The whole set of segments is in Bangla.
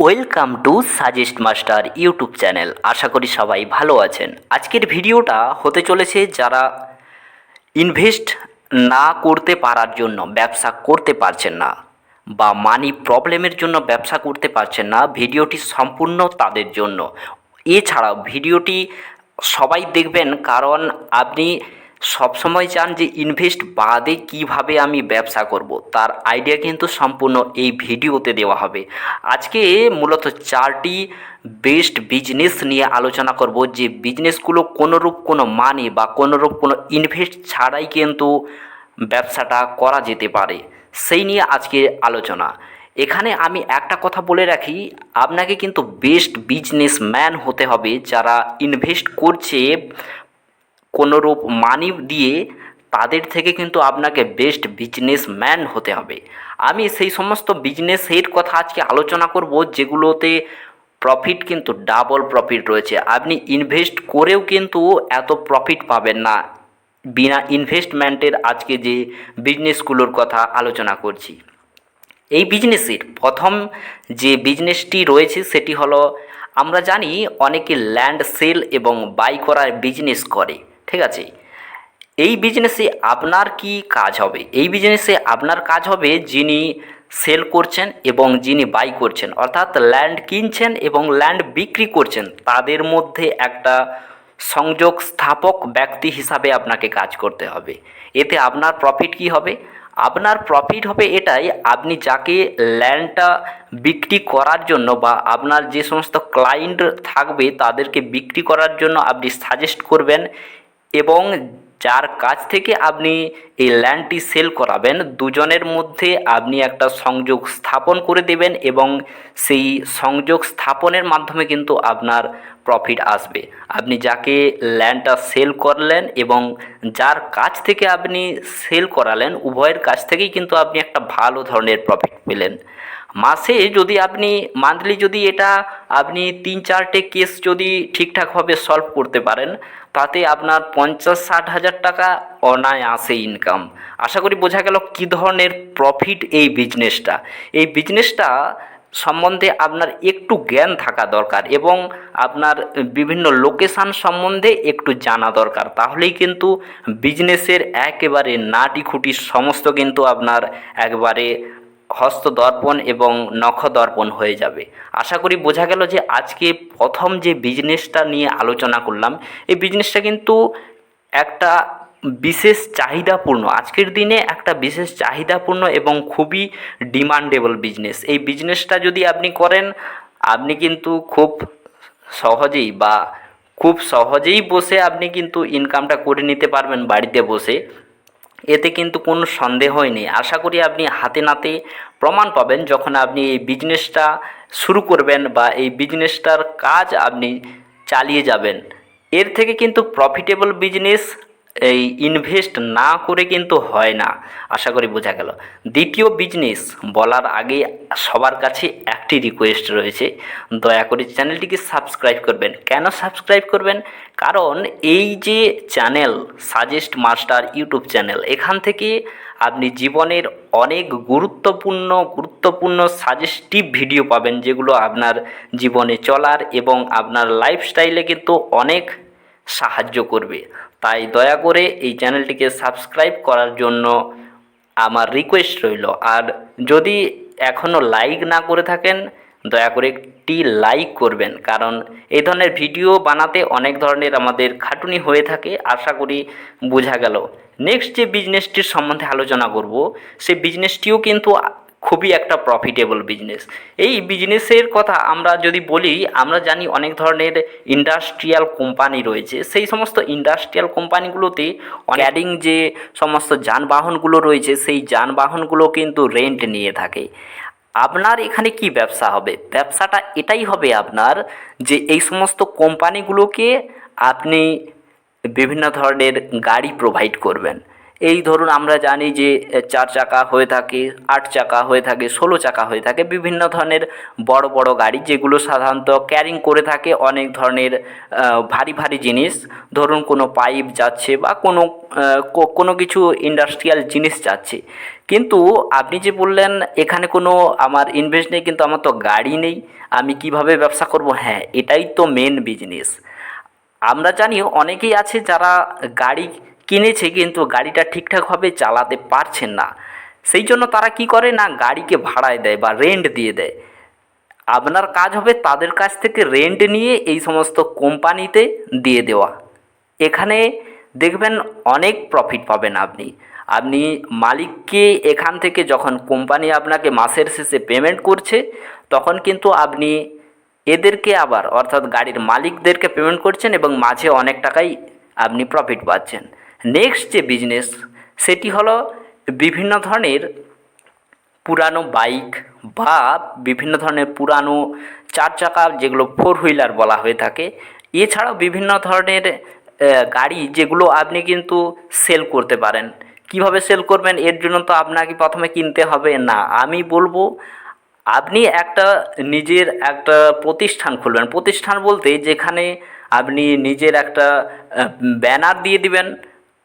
Welcome to suggest master YouTube channel আশা করি সবাই ভালো আছেন। আজকের ভিডিওটা হতে চলেছে যারা ইনভেস্ট না করতে পারার জন্য ব্যবসা করতে পারছেন না বা মানি প্রবলেমের জন্য ব্যবসা করতে পারছেন না, ভিডিওটি সম্পূর্ণ তাদের জন্য। এছাড়াও ভিডিওটি সবাই দেখবেন, কারণ আপনি সবসময় চান যে ইনভেস্ট বাদে কীভাবে আমি ব্যবসা করব। তার আইডিয়া কিন্তু সম্পূর্ণ এই ভিডিওতে দেওয়া হবে। আজকে মূলত চারটি বেস্ট বিজনেস নিয়ে আলোচনা করব যে বিজনেসগুলো কোনোরূপ কোনো মানি বা কোনোরূপ কোনো ইনভেস্ট ছাড়াই কিন্তু ব্যবসাটা করা যেতে পারে। সেই নিয়ে আজকে আলোচনা। এখানে আমি একটা কথা বলে রাখি, আপনাকে কিন্তু বেস্ট বিজনেসম্যান হতে হবে যারা ইনভেস্ট করছে কোনোরূপ মানি দিয়ে তাদের থেকে কিন্তু আপনাকে বেস্ট বিজনেসম্যান হতে হবে। আমি সেই সমস্ত বিজনেসের কথা আজকে আলোচনা করব, যেগুলোতে প্রফিট কিন্তু ডাবল প্রফিট রয়েছে। আপনি ইনভেস্ট করেও কিন্তু এত প্রফিট পাবেন না, বিনা ইনভেস্টমেন্টের আজকে যে বিজনেসগুলোর কথা আলোচনা করছি। এই বিজনেসের প্রথম যে বিজনেসটি রয়েছে, সেটি হলো আমরা জানি অনেকে ল্যান্ড সেল এবং বাই করার বিজনেস করে। ঠিক আছে? এই বিজনেসে আপনার কি কাজ হবে? এই বিজনেসে আপনার কাজ হবে যিনি সেল করছেন এবং যিনি বাই করছেন। অর্থাৎ ল্যান্ড কিনছেন এবং ল্যান্ড বিক্রি করছেন। তাদের মধ্যে একটা সংযোগ স্থাপক ব্যক্তি হিসাবে আপনাকে কাজ করতে হবে। এতে আপনার প্রফিট কি হবে? আপনার প্রফিট হবে এটাই, আপনি যাকে ল্যান্ডটা বিক্রি করার জন্য বা আপনার যে সমস্ত ক্লায়েন্ট থাকবে, তাদেরকে বিক্রি করার জন্য আপনি সাজেস্ট করবেন এবং যার কাছ থেকে আপনি এই ল্যান্ডটি সেল করাবেন, দুজনের মধ্যে আপনি একটা সংযোগ স্থাপন করে দেবেন এবং সেই সংযোগ স্থাপনের মাধ্যমে কিন্তু আপনার প্রফিট আসবে। আপনি যাকে ল্যান্ডটা সেল করলেন এবং যার কাছ থেকে আপনি সেল করালেন, উভয়ের কাছ থেকেই কিন্তু আপনি একটা ভালো ধরনের প্রফিট পেলেন। মাসে যদি আপনি মান্থলি যদি এটা আপনি তিন চারটে কেস যদি ঠিকঠাকভাবে সলভ করতে পারেন তাতে আপনার পঞ্চাশ ষাট হাজার টাকা অনায়াসে ইনকাম আশা করি বোঝা গেল কী ধরনের প্রফিট এই বিজনেসটা এই বিজনেসটা সম্বন্ধে আপনার একটু জ্ঞান থাকা দরকার এবং আপনার বিভিন্ন লোকেশান সম্বন্ধে একটু জানা দরকার। তাহলেই কিন্তু বিজনেসের একেবারে নাটি খুঁটি সমস্ত কিন্তু আপনার একবারে হস্তদর্পণ এবং নখদর্পণ হয়ে যাবে। আশা করি বোঝা গেল যে আজকে প্রথম যে বিজনেসটা নিয়ে আলোচনা করলাম, এই বিজনেসটা কিন্তু একটা বিশেষ চাহিদাপূর্ণ, আজকের দিনে একটা বিশেষ চাহিদাপূর্ণ এবং খুবই ডিমান্ডেবল বিজনেস এই বিজনেসটা যদি আপনি করেন, আপনি কিন্তু খুব সহজেই বা খুব সহজেই বসে আপনি কিন্তু ইনকামটা করে নিতে পারবেন বাড়িতে বসে। এতে কিন্তু কোনো সন্দেহই নেই। আশা করি আপনি হাতে নাতে প্রমাণ পাবেন যখন আপনি এই বিজনেসটা শুরু করবেন বা এই বিজনেসটার কাজ আপনি চালিয়ে যাবেন। এর থেকে কিন্তু প্রফিটেবল বিজনেস এই ইনভেস্ট না করে কিন্তু হয় না, আশা করি বোঝা গেল। দ্বিতীয় বিজনেস বলার আগে সবার কাছে একটি রিকোয়েস্ট রয়েছে। দয়া করে চ্যানেলটিকে সাবস্ক্রাইব করবেন। কেন সাবস্ক্রাইব করবেন? কারণ এই যে channel suggest master YouTube channel এখান থেকে আপনি জীবনের অনেক গুরুত্বপূর্ণ গুরুত্বপূর্ণ সাজেস্টিভ ভিডিও পাবেন, যেগুলো আপনার জীবনে চলার এবং আপনার লাইফস্টাইলে কিন্তু অনেক সাহায্য করবে। তাই দয়া করে এই চ্যানেলটিকে সাবস্ক্রাইব করার জন্য আমার রিকোয়েস্ট রইল। আর যদি এখনও লাইক না করে থাকেন, দয়া করে একটি লাইক করবেন। কারণ এই ধরনের ভিডিও বানাতে অনেক ধরনের আমাদের খাটুনি হয়ে থাকে, আশা করি বোঝা গেল। নেক্সট যে বিজনেসটির সম্বন্ধে আলোচনা করব, সেই বিজনেসটিও কিন্তু খুবই একটা প্রফিটেবল বিজনেস এই বিজনেসের কথা আমরা যদি বলি, আমরা জানি অনেক ধরনের ইন্ডাস্ট্রিয়াল কোম্পানি রয়েছে। সেই সমস্ত ইন্ডাস্ট্রিয়াল কোম্পানিগুলোতে ক্যারিং যে সমস্ত যানবাহনগুলো রয়েছে, সেই যানবাহনগুলো কিন্তু রেন্ট নিয়ে থাকে। আপনার এখানে কি ব্যবসা হবে? ব্যবসাটা এটাই হবে আপনার যে এই সমস্ত কোম্পানিগুলোকে আপনি বিভিন্ন ধরনের গাড়ি প্রোভাইড করবেন। এই ধরুন আমরা জানি যে চার চাকা হয়ে থাকে, আট চাকা হয়ে থাকে, ষোলো চাকা হয়ে থাকে, বিভিন্ন ধরনের বড় বড় গাড়ি যেগুলো সাধারণত ক্যারিং করে থাকে অনেক ধরনের ভারী ভারী জিনিস। ধরুন কোনো পাইপ যাচ্ছে বা কোনো কোনো কিছু ইন্ডাস্ট্রিয়াল জিনিস যাচ্ছে। কিন্তু আপনি যে বললেন, এখানে কোনো আমার ইনভেস্ট নেই, কিন্তু আমার তো গাড়ি নেই, আমি কীভাবে ব্যবসা করব? হ্যাঁ এটাই তো মেন বিজনেস আমরা জানি অনেকেই আছে যারা গাড়ি কিনেছে কিন্তু গাড়িটা ঠিকঠাকভাবে চালাতে পারছেন না। সেই জন্য তারা কি করে না গাড়িকে ভাড়ায় দেয় বা রেন্ট দিয়ে দেয়। আপনার কাজ হবে তাদের কাছ থেকে রেন্ট নিয়ে এই সমস্ত কোম্পানিতে দিয়ে দেওয়া। এখানে দেখবেন অনেক প্রফিট পাবেন আপনি। আপনি মালিককে এখান থেকে যখন কোম্পানি আপনাকে মাসের শেষে পেমেন্ট করছে, তখন কিন্তু আপনি এদেরকে আবার, অর্থাৎ গাড়ির মালিকদেরকে পেমেন্ট করছেন এবং মাঝে অনেক টাকাই আপনি প্রফিট পাচ্ছেন। নেক্সট যে বিজনেস সেটি হলো বিভিন্ন ধরনের পুরানো বাইক বা বিভিন্ন ধরনের পুরানো চার চাকা যেগুলো ফোর হুইলার বলা হয়ে থাকে। এছাড়াও বিভিন্ন ধরনের গাড়ি যেগুলো আপনি কিন্তু সেল করতে পারেন। কীভাবে সেল করবেন? এর জন্য তো আপনাকে প্রথমে কিনতে হবে। না, আমি বলব, আপনি একটা নিজের একটা প্রতিষ্ঠান খুলবেন। প্রতিষ্ঠান বলতে যেখানে আপনি নিজের একটা ব্যানার দিয়ে দিবেন।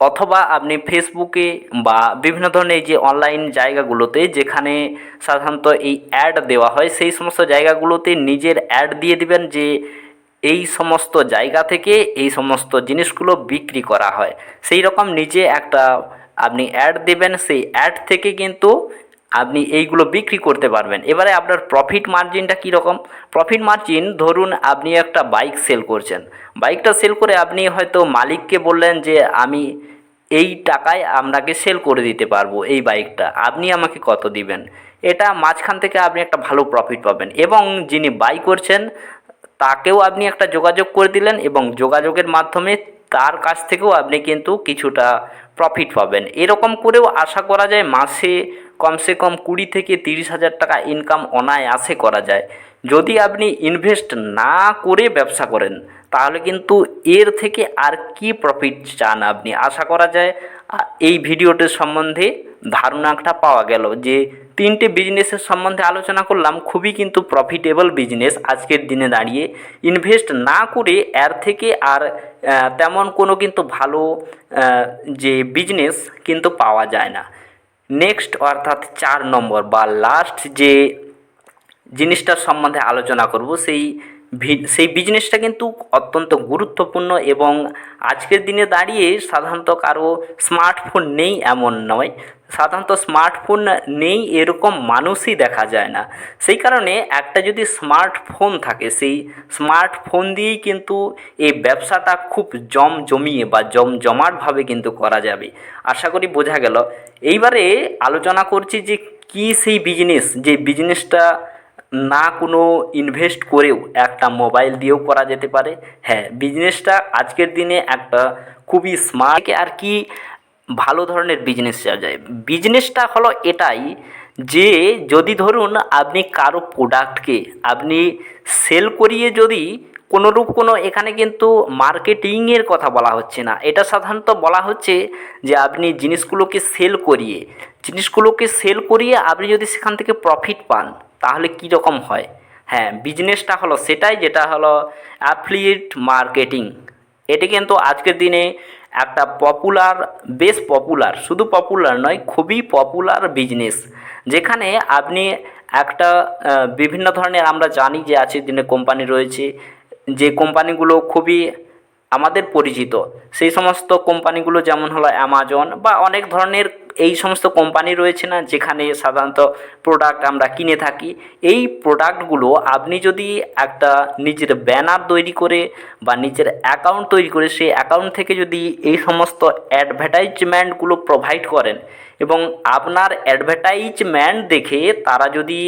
অথবা আপনি ফেসবুকে বা বিভিন্ন ধরনের যে অনলাইন জায়গাগুলোতে যেখানে সাধারণত এই অ্যাড দেওয়া হয়, সেই সমস্ত জায়গাগুলোতে নিজের অ্যাড দিয়ে দিবেন যে এই সমস্ত জায়গা থেকে এই সমস্ত জিনিসগুলো বিক্রি করা হয়। সেই রকম নিজে একটা আপনি অ্যাড দেবেন, সেই অ্যাড থেকে কিন্তু আপনি এইগুলো বিক্রি করতে পারবেন। এবারে আপনার প্রফিট মার্জিনটা কীরকম প্রফিট মার্জিন ধরুন আপনি একটা বাইক সেল করছেন। বাইকটা সেল করে আপনি হয়তো মালিককে বললেন যে, আমি এই টাকায় আপনাকে সেল করে দিতে পারব এই বাইকটা আপনি আমাকে কত দিবেন? এটা মাঝখান থেকে আপনি একটা ভালো প্রফিট পাবেন এবং যিনি বাই করছেন, তাকেও আপনি একটা যোগাযোগ করে দিলেন এবং যোগাযোগের মাধ্যমে তার কাছ থেকেও আপনি কিন্তু কিছুটা প্রফিট পাবেন। এরকম করেও আশা করা যায় মাসে কমসে কম কুড়ি থেকে তিরিশ হাজার টাকা ইনকাম অনায়াসে করা যায়। যদি আপনি ইনভেস্ট না করে ব্যবসা করেন, তাহলে কিন্তু এর থেকে আর কি প্রফিট চান আপনি, আশা করা যায়? এই ভিডিওটির সম্বন্ধে ধারণাটা পাওয়া গেল যে, তিনটে বিজনেসের সম্বন্ধে আলোচনা করলাম, খুবই কিন্তু প্রফিটেবল বিজনেস আজকের দিনে দাঁড়িয়ে। ইনভেস্ট না করে এর থেকে আর তেমন কোনো কিন্তু ভালো যে বিজনেস কিন্তু পাওয়া যায় না। নেক্সট অর্থাৎ চার নম্বর বা লাস্ট যে জিনিসটার সম্বন্ধে আলোচনা করব সেই সেই বিজনেসটা কিন্তু অত্যন্ত গুরুত্বপূর্ণ এবং আজকের দিনে দাঁড়িয়ে সাধারণত কারও স্মার্টফোন নেই এমন নয়। সাধারণত স্মার্টফোন নেই এরকম মানুষই দেখা যায় না। সেই কারণে একটা যদি স্মার্টফোন থাকে, সেই স্মার্টফোন দিয়েই কিন্তু এই ব্যবসাটা খুব জম জমিয়ে বা জমজমাটভাবে কিন্তু করা যাবে। আশা করি বোঝা গেল। এইবারে আলোচনা করছি যে কী সেই বিজনেস যে বিজনেসটা না কোনো ইনভেস্ট করেও একটা মোবাইল দিয়েও করা যেতে পারে। হ্যাঁ বিজনেসটা আজকের দিনে একটা খুবই স্মার্ট আর কি ভালো ধরনের বিজনেস চাওয়া যায়। বিজনেসটা হলো এটাই যে যদি ধরুন আপনি কারও প্রোডাক্টকে আপনি সেল করিয়ে যদি কোনোরূপ কোনো এখানে কিন্তু মার্কেটিংয়ের কথা বলা হচ্ছে না। এটা সাধারণত বলা হচ্ছে যে আপনি জিনিসগুলোকে সেল করিয়ে, জিনিসগুলোকে সেল করিয়ে আপনি যদি সেখান থেকে প্রফিট পান তাহলে কী রকম হয়? হ্যাঁ বিজনেসটা হলো সেটাই যেটা হলো অ্যাফলিয়েট মার্কেটিং এটি কিন্তু আজকের দিনে একটা পপুলার বেশ পপুলার শুধু পপুলার নয়, খুবই পপুলার বিজনেস যেখানে আপনি একটা বিভিন্ন ধরনের আমরা জানি যে আজকের দিনে কোম্পানি রয়েছে। যে কোম্পানিগুলো খুবই আমাদের পরিচিত। সেই সমস্ত কোম্পানিগুলো যেমন হলো অ্যামাজন বা অনেক ধরনের এই সমস্ত কোম্পানি রয়েছে না, যেখানে সাধারণত প্রোডাক্ট আমরা কিনে থাকি, এই প্রোডাক্টগুলো আপনি যদি একটা নিজের ব্যানার তৈরি করে বা নিজের অ্যাকাউন্ট তৈরি করে, সেই অ্যাকাউন্ট থেকে যদি এই সমস্ত অ্যাডভার্টাইজমেন্টগুলো প্রোভাইড করেন এবং আপনার অ্যাডভার্টাইজমেন্ট দেখে তারা যদি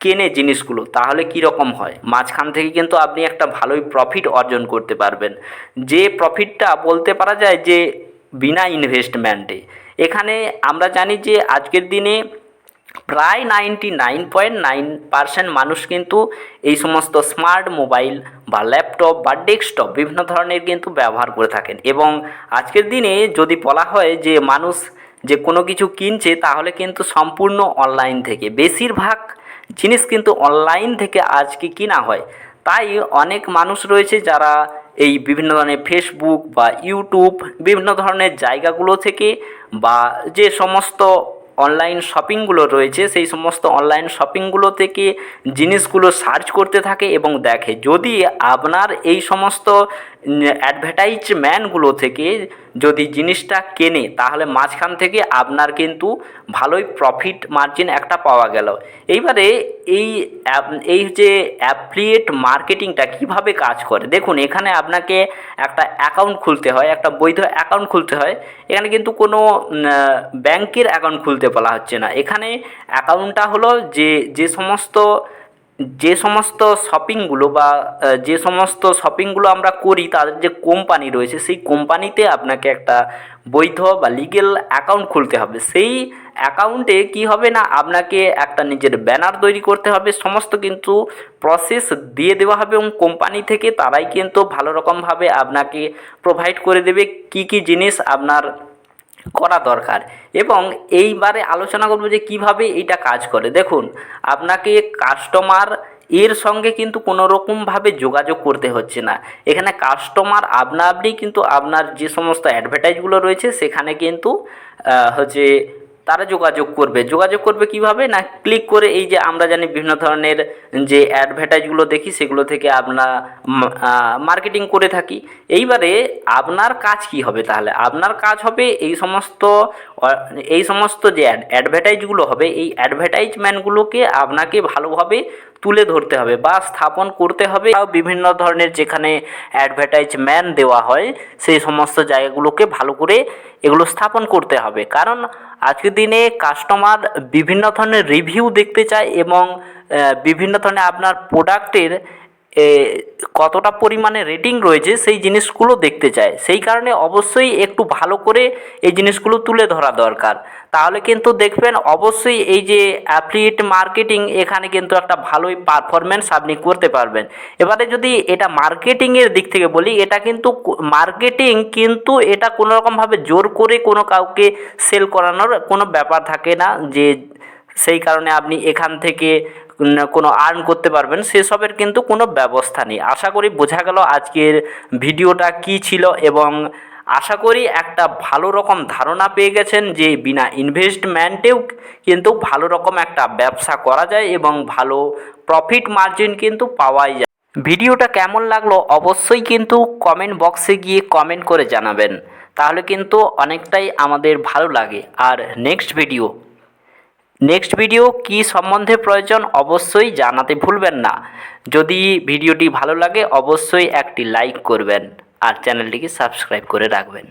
কেনে জিনিসগুলো, তাহলে কী রকম হয়? মাঝখান থেকে কিন্তু আপনি একটা ভালোই প্রফিট অর্জন করতে পারবেন। যে প্রফিটটা বলতে পারা যায় যে বিনা ইনভেস্টমেন্টে এখানে আমরা জানি যে আজকের দিনে প্রায় ninety nine point nine percent মানুষ কিন্তু এই সমস্ত স্মার্ট মোবাইল বা ল্যাপটপ বা ডেস্কটপ বিভিন্ন ধরনের কিন্তু ব্যবহার করে থাকেন। এবং আজকের দিনে যদি বলা হয় যে মানুষ যে কোনো কিছু কিনছে, তাহলে কিন্তু সম্পূর্ণ অনলাইন থেকে। বেশিরভাগ জিনিস কিন্তু অনলাইন থেকে আজকে কিনা হয়। তাই অনেক মানুষ রয়েছে যারা এই বিভিন্ন ধরনের ফেসবুক বা ইউটিউব বিভিন্ন ধরনের জায়গাগুলো থেকে বা যে সমস্ত অনলাইন শপিংগুলো রয়েছে, সেই সমস্ত অনলাইন শপিংগুলো থেকে জিনিসগুলো সার্চ করতে থাকে এবং দেখে। যদি আপনার এই সমস্ত অ্যাডভার্টাইজম্যানগুলো থেকে যদি জিনিসটা কেনে, তাহলে মাঝখান থেকে আপনার কিন্তু ভালোই প্রফিট মার্জিন একটা পাওয়া গেল। এইবারে এই এই যে অ্যাপ্লিয়েট মার্কেটিংটা কীভাবে কাজ করে? দেখুন, এখানে আপনাকে একটা অ্যাকাউন্ট খুলতে হয়, একটা বৈধ অ্যাকাউন্ট খুলতে হয়। এখানে কিন্তু কোনো ব্যাংকের অ্যাকাউন্ট খুলতে বলা হচ্ছে না। এখানে অ্যাকাউন্টটা হলো যে যে সমস্ত যে সমস্ত শপিংগুলো বা যে সমস্ত শপিংগুলো আমরা করি, তাদের যে কোম্পানি রয়েছে, সেই কোম্পানিতে আপনাকে একটা বৈধ বা লিগেল অ্যাকাউন্ট খুলতে হবে। সেই অ্যাকাউন্টে কি হবে না, আপনাকে একটা নিজের ব্যানার তৈরি করতে হবে, সমস্ত কিন্তু প্রসেস দিয়ে দেওয়া হবে এবং কোম্পানি থেকে তারাই কিন্তু ভালো রকমভাবে আপনাকে প্রোভাইড করে দেবে, কি কি জিনিস আপনার করা দরকার। এবং এইবারে আলোচনা করব যে কীভাবে এইটা কাজ করে। দেখুন, আপনাকে কাস্টমার এর সঙ্গে কিন্তু কোনো রকমভাবে যোগাযোগ করতে হচ্ছে না। এখানে কাস্টমার আপনা আপনি কিন্তু আপনার যে সমস্ত অ্যাডভার্টাইজগুলো রয়েছে, সেখানে কিন্তু হচ্ছে তারা যোগাযোগ করবে। যোগাযোগ করবে কীভাবে? না ক্লিক করে এই যে আমরা জানি বিভিন্ন ধরনের যে অ্যাডভার্টাইজগুলো দেখি, সেগুলো থেকে আপনার মার্কেটিং করে থাকি। এইবারে আপনার কাজ কি হবে তাহলে? আপনার কাজ হবে এই সমস্ত এই সমস্ত যে অ্যাডভার্টাইজগুলো হবে, এই অ্যাডভার্টাইজমেন্টগুলোকে আপনাকে ভালোভাবে তুলে ধরতে হবে বা স্থাপন করতে হবে। বা বিভিন্ন ধরনের যেখানে অ্যাডভার্টাইজমেন্ট দেওয়া হয়, সেই সমস্ত জায়গাগুলোকে ভালো করে এগুলো স্থাপন করতে হবে। কারণ আজকের দিনে কাস্টমার বিভিন্ন ধরনের রিভিউ দেখতে চায় এবং বিভিন্ন ধরনের আপনার প্রোডাক্টের কতটা পরিমাণে রেটিং রয়েছে সেই জিনিসগুলো দেখতে চায়। সেই কারণে অবশ্যই একটু ভালো করে এই জিনিসগুলো তুলে ধরা দরকার। তাহলে কিন্তু দেখবেন অবশ্যই এই যে অ্যাফিলিয়েট মার্কেটিং এখানে কিন্তু একটা ভালোই পারফরমেন্স আপনি করতে পারবেন। এবারে যদি এটা মার্কেটিংয়ের দিক থেকে বলি, এটা কিন্তু মার্কেটিং কিন্তু এটা কোনো রকমভাবে জোর করে কোনো কাউকে সেল করানোর কোনো ব্যাপার থাকে না যে, সেই কারণে আপনি এখান থেকে কোনো আর্ন করতে পারবেন, সেসবের কিন্তু কোনো ব্যবস্থা নেই। আশা করি বোঝা গেল আজকের ভিডিওটা কি ছিল এবং আশা করি একটা ভালো রকম ধারণা পেয়ে গেছেন যে বিনা ইনভেস্টমেন্টেও কিন্তু ভালো রকম একটা ব্যবসা করা যায় এবং ভালো প্রফিট মার্জিন কিন্তু পাওয়াই যায়। ভিডিওটা কেমন লাগল অবশ্যই কিন্তু কমেন্ট বক্সে গিয়ে কমেন্ট করে জানাবেন। তাহলে কিন্তু অনেকটাই আমাদের ভালো লাগে। আর নেক্সট ভিডিও নেক্সট ভিডিও কি সম্বন্ধে প্রয়োজন অবশ্যই জানাতে ভুলবেন না। যদি ভিডিওটি ভালো লাগে, অবশ্যই একটি লাইক করবেন। আর চ্যানেলটিকে সাবস্ক্রাইব করে রাখবেন।